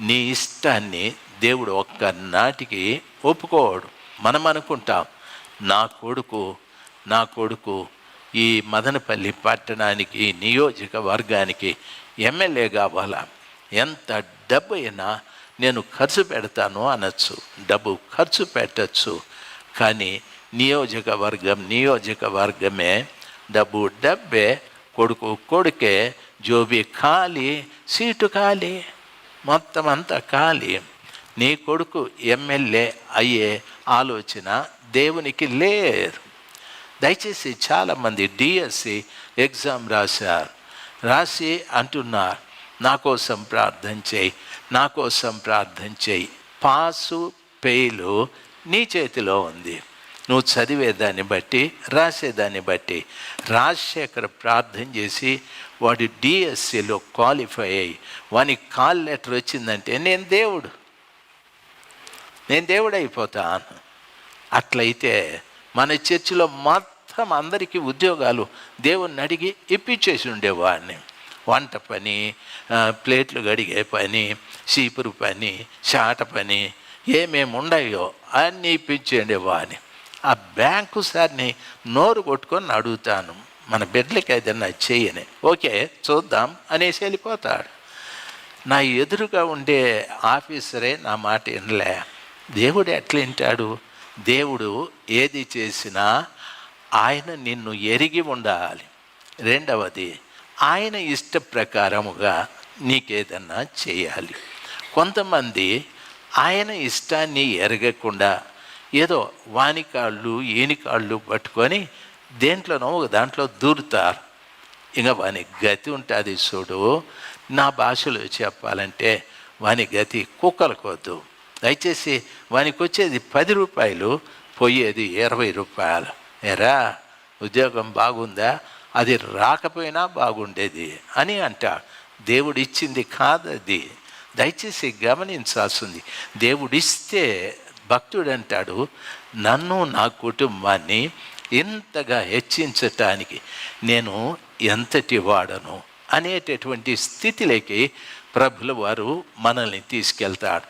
నీ ఇష్టాన్ని దేవుడు ఒక్క నాటికి ఒప్పుకోడు. మనం అనుకుంటాం నా కొడుకు నా కొడుకు ఈ మదనపల్లి పట్టణానికి నియోజకవర్గానికి ఎమ్మెల్యే కావాలా? ఎంత డబ్బు అయినా నేను ఖర్చు పెడతాను అనొచ్చు డబ్బు ఖర్చు పెట్టచ్చు. కానీ నియోజకవర్గం నియోజకవర్గమే డబ్బు డబ్బే కొడుకు కొడుకే జోబి ఖాళీ సీటు ఖాళీ. మొత్తం అంతా ఖాళీ. నీ కొడుకు ఎమ్మెల్యే అయ్యే ఆలోచన దేవునికి లేదు. దయచేసి చాలామంది డిఎస్సి ఎగ్జామ్ రాశారు. రాసి అంటున్నారు నా కోసం ప్రార్థన చేయి నా కోసం ప్రార్థన చేయి. పాసు పేలు నీ చేతిలో ఉంది. నువ్వు చదివేదాన్ని బట్టి రాసేదాన్ని బట్టి రాజశేఖర్ ప్రార్థన చేసి వాడు డిఎస్సిలో క్వాలిఫై అయ్యి వానికి కాల్ లెటర్ వచ్చిందంటే నేను దేవుడు. నేను దేవుడు అయిపోతాను. అట్లయితే మన చర్చిలో మొత్తం అందరికీ ఉద్యోగాలు దేవుణ్ణి అడిగి ఇప్పించేసి ఉండేవాడిని. వంట పని ప్లేట్లు గడిగే పని చీపురు పని చాట పని ఏమేమి ఉన్నాయో అన్నీ ఇప్పించేండేవాడిని. ఆ బ్యాంకు సార్ని నోరు కొట్టుకొని అడుగుతాను. మన బిడ్డలకి ఏదైనా చేయని. ఓకే చూద్దాం అనేసి వెళ్ళిపోతాడు. నా ఎదురుగా ఉండే ఆఫీసరే నా మాట వినలే. దేవుడు ఎట్లా వింటాడు? దేవుడు ఏది చేసినా ఆయన నిన్ను ఎరిగి ఉండాలి. రెండవది ఆయన ఇష్ట ప్రకారముగా నీకేదన్నా చేయాలి. కొంతమంది ఆయన ఇష్టాన్ని ఎరగకుండా ఏదో వాని కాళ్ళు పట్టుకొని దేంట్లోనో ఒక దాంట్లో దూరుతారు. ఇంకా వాని గతి ఉంటుంది చూడు. నా భాషలో చెప్పాలంటే వాని గతి కుక్కలకొద్దు. దయచేసి వానికి వచ్చేది పది రూపాయలు పోయేది ఇరవై రూపాయలు. ఎరా ఉద్యోగం బాగుందా? అది రాకపోయినా బాగుండేది అని అంట. దేవుడిచ్చింది కాదది. దయచేసి గమనించాల్సింది. దేవుడిస్తే భక్తుడు అంటాడు నన్ను నా కుటుంబాన్ని ఇంతగా హెచ్చించటానికి నేను ఎంతటి వాడను? అనేటటువంటి స్థితిలోకి ప్రభుల వారు మనల్ని తీసుకెళ్తాడు